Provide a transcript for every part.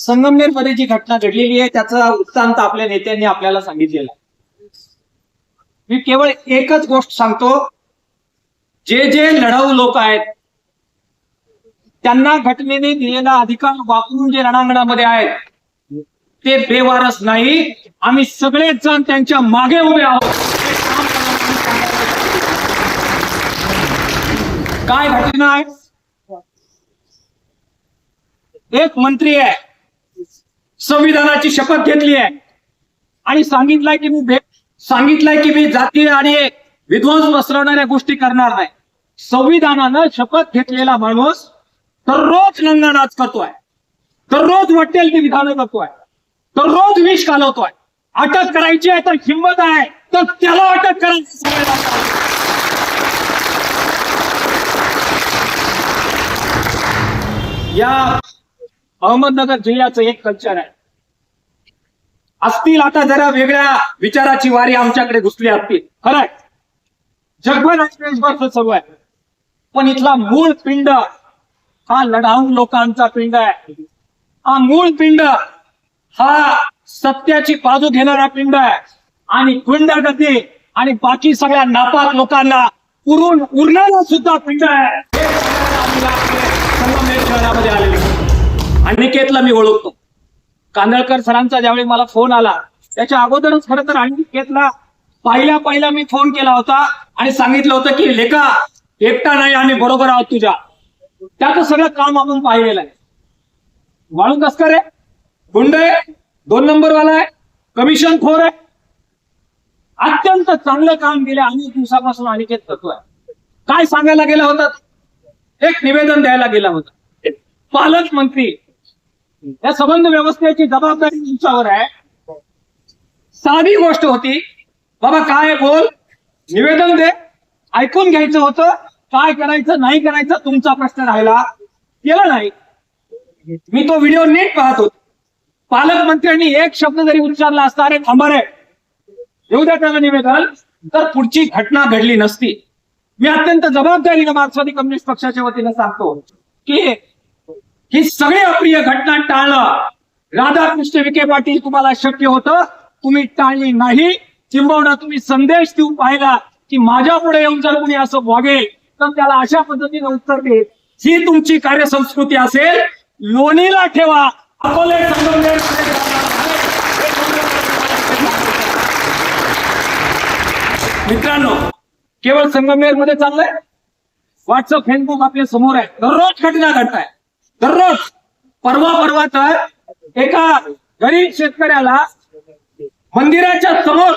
संगमनेरमध्ये जी घटना घडलेली आहे त्याचा वृत्तांत आपल्या नेत्यांनी आपल्याला सांगितलेला आहे. मी केवळ एकच गोष्ट सांगतो जे जे लढाऊ लोक आहेत त्यांना घटनेने दिलेला अधिकार वापरून जे रणांगणामध्ये आहेत ते बेवारस नाही. आम्ही सगळेच जण त्यांच्या मागे उभे आहोत. काय घटना आहे? एक मंत्री आहे. संविधानाची शपथ घेतली आहे. आणि सांगितलंय की मी भेट सांगितलंय की मी जाती आणि विध्वंस पसरवणाऱ्या गोष्टी करणार नाही. संविधानानं शपथ घेतलेला माणूस दररोज नाच करतोय. दररोज वाटेल ती विधानं करतोय. दररोज विष घालवतोय. अटक करायची आहे तर हिंमत आहे तर त्याला अटक करायची संविधान या अहमदनगर जिल्ह्याचं एक कल्चर आहे. असतील आता जरा वेगळ्या विचाराची वारी आमच्याकडे घुसली असतील. खरं आहे जगभर आणि देशभर सुरू आहे. पण इथला मूळ पिंड हा लढाऊ लोकांचा पिंड आहे. हा मूळ पिंड हा सत्याची बाजू घेणारा पिंड आहे. आणि गुंडगती आणि बाकी सगळ्या नापाक लोकांना उरून उरणारा सुद्धा पिंड आहे. अनिकेतला मी ओळखतो. कांदळकर सरांचा ज्यावेळी मला फोन आला त्याच्या अगोदरच खरं तर अनिकेतला पहिला पहिला मी फोन केला होता आणि सांगितलं होतं की लेखा एकटा नाही आम्ही बरोबर आहोत तुझ्या. त्याचं सगळं काम आपण पाहिलेलं आहे. वाळून कसकर आहे गुंड आहे दोन नंबर वाला आहे कमिशन खोर आहे. अत्यंत चांगलं काम गेल्या अनेक दिवसापासून अनिकेत करतोय काय सांगायला गेला होता? एक निवेदन द्यायला गेला होता. पालकमंत्री या संबंध व्यवस्थेची जबाबदारी तुमच्यावर आहे. साधी गोष्ट होती बाबा काय बोल? निवेदन दे. ऐकून घ्यायचं होतं. काय करायचं नाही करायचं तुमचा प्रश्न राहिला. केला नाही. मी तो व्हिडिओ नीट पाहत होतो. पालकमंत्र्यांनी एक शब्द जरी उच्चारला असता अरे थांबर येऊ द्या त्याला निवेदन. तर पुढची घटना घडली नसती. मी अत्यंत जबाबदारीनं मार्क्सवादी कम्युनिस्ट पक्षाच्या वतीनं सांगतो की ही सगळी अप्रिय घटना टाळणं राधाकृष्ण विखे पाटील तुम्हाला शक्य होतं. तुम्ही टाळली नाही. किंबहुना तुम्ही संदेश देऊन पाहिला की माझ्या पुढे येऊन जर कुणी असं वागेल तर त्याला अशा पद्धतीने उत्तर दे ही तुमची कार्यसंस्कृती असेल लोणीला ठेवा. अकोले मित्रांनो केवळ संगमनेरमध्ये चाललंय? व्हॉट्सअप फेसबुक आपल्यासमोर आहे. दररोज घटना घडत आहे दररोज परवा परवा तर एका गरीब शेतकऱ्याला मंदिराच्या समोर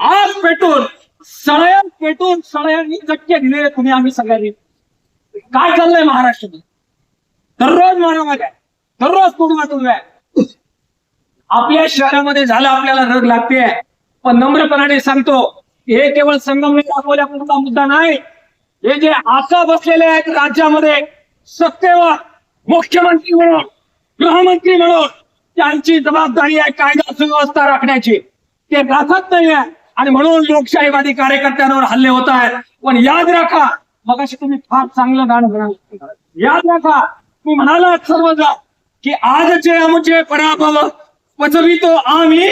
आग पेटून सळयन पेटून सळयांनी चटके दिलेले तुम्ही आम्ही सगळ्यांनी. काय चाललंय महाराष्ट्रात दररोज मारामारी दररोज कुटुंबातून आहे आपल्या शहरामध्ये झालं आपल्याला रग लागते पण नम्रपणाने सांगतो हे केवळ संगमनेर दाखवल्यापुरता मुद्दा नाही. हे जे आता बसलेले आहेत राज्यामध्ये सत्तेवर मुख्यमंत्री म्हणून गृहमंत्री म्हणून त्यांची जबाबदारी आहे कायदा सुव्यवस्था राखण्याची. ते राखत नाही आहे आणि म्हणून लोकशाहीवादी कार्यकर्त्यांवर हल्ले होत आहेत. पण याद राखा मग तुम्ही फार चांगलं गाणं म्हणाल याद राखा तुम्ही म्हणालात सर्वजण की आजचे आमचे पराभव पचवितो आम्ही.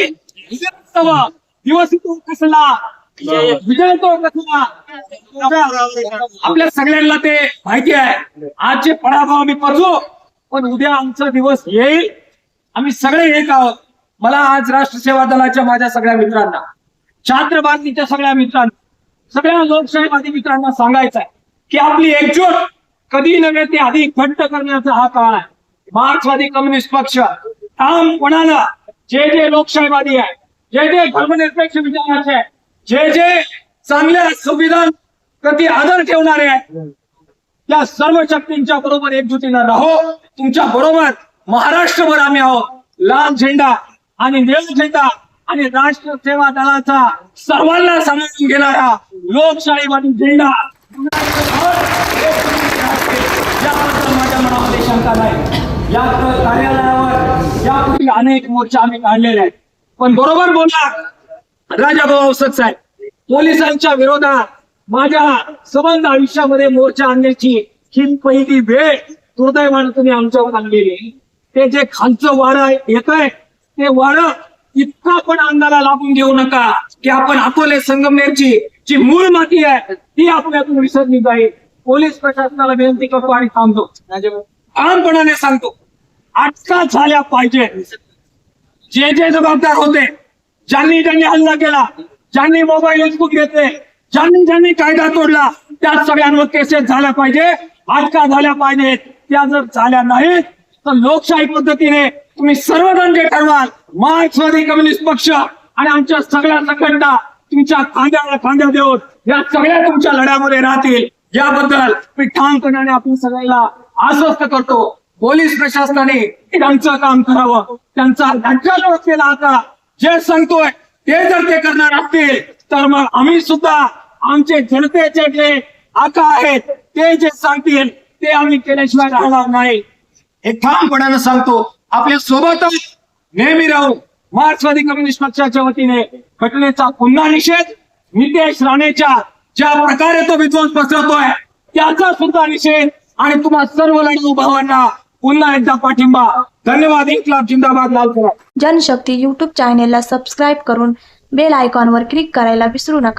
दिवस तो कसला? विजय तो आपल्या सगळ्यांना ते माहिती आहे. आजचे पराभव आम्ही पचवू पण उद्या आमचा दिवस येईल. आम्ही सगळे एक आहोत. मला आज राष्ट्र सेवा दलाच्या माझ्या सगळ्या मित्रांना छात्र बांधणीच्या सगळ्या मित्रांना सगळ्या लोकशाहीवादी मित्रांना सांगायचं आहे की आपली एकजूट कधी नव्हे ते अधिक घट्ट करण्याचा हा काळ आहे. मार्क्सवादी कम्युनिस्ट पक्ष ठामपणानं जे जे लोकशाहीवादी आहे जे जे धर्मनिरपेक्ष विचाराचे आहे जे जे चांगल्या संविधान प्रति आदर ठेवणारे आहेत त्या सर्व शक्तींच्या बरोबर एकजुटीनं राहो तुमच्या बरोबर महाराष्ट्रभर आम्ही आहोत. लाल झेंडा आणि निळ झेंडा आणि राष्ट्र सेवा दलाचा सर्वांना सामावून घेणारा लोकशाहीवादी झेंडा. याबद्दल माझ्या मनामध्ये शंका नाही. या कार्यालयावर यापूर्वी अनेक मोर्चा आम्ही काढलेले आहेत. पण बरोबर बोला राजाभाऊ औसत साहेब पोलिसांच्या विरोधात माझ्या संबंध आयुष्यामध्ये मोर्चा आणण्याची ही पहिली वेळ दुर्दैवानं तुम्ही आमच्यावर आणलेली ते जे खालचं वारं येत आहे ते वारं इतका पण अंगाला लागून घेऊ नका की आपण अकोले संगमनेरची जी मूळ माती आहे ती आपल्यातून विसरली जाईल. पोलीस प्रशासनाला विनंती करतो आणि थांबतो. ठामपणाने सांगतो. अटका झाल्या पाहिजे जे जे जबाबदार होते ज्यांनी ज्यांनी हल्ला केला ज्यांनी मोबाईल हिसकून घेतले ज्यांनी ज्यांनी कायदा तोडला त्या सगळ्यांवर केसेस झाल्या पाहिजे अटका झाल्या पाहिजेत. त्या जर झाल्या नाहीत तर लोकशाही पद्धतीने तुम्ही सर्वजण जे ठरवाल. मार्क्सवादी कम्युनिस्ट पक्ष आणि आमच्या सगळ्या संघटना तुमच्या खांद्याला खांद्या देऊन या सगळ्या तुमच्या लढ्यामध्ये राहतील. याबद्दल मी ठामपणाने आपण सगळ्यांना आश्वस्त करतो. पोलीस प्रशासनाने त्यांचं काम करावं. त्यांचा राज्यात असलेला आता जे सांगतोय ते जर ते करणार असतील तर मग आम्ही सुद्धा आमचे जनतेचे जे आका आहेत ते जे सांगतील ते आम्ही केल्याशिवाय राहणार नाही. हे ठामपणानं सांगतो आपल्या सोबतच नेहमी राहू मार्क्सवादी कम्युनिस्ट पक्षाच्या वतीने घटनेचा पुन्हा निषेध नितेश राणेच्या ज्या प्रकारे तो विध्वंस पसरतोय त्याचा सुद्धा निषेध आणि तुम्हा सर्व लढू भावांना पुन्हा एकदा पाठिंबा. धन्यवाद. इन्कलाब जिंदाबाद लालपुरा जनशक्ती युट्यूब चॅनेलला सबस्क्राईब करून बेल आयकॉनवर क्लिक करायला विसरू नका.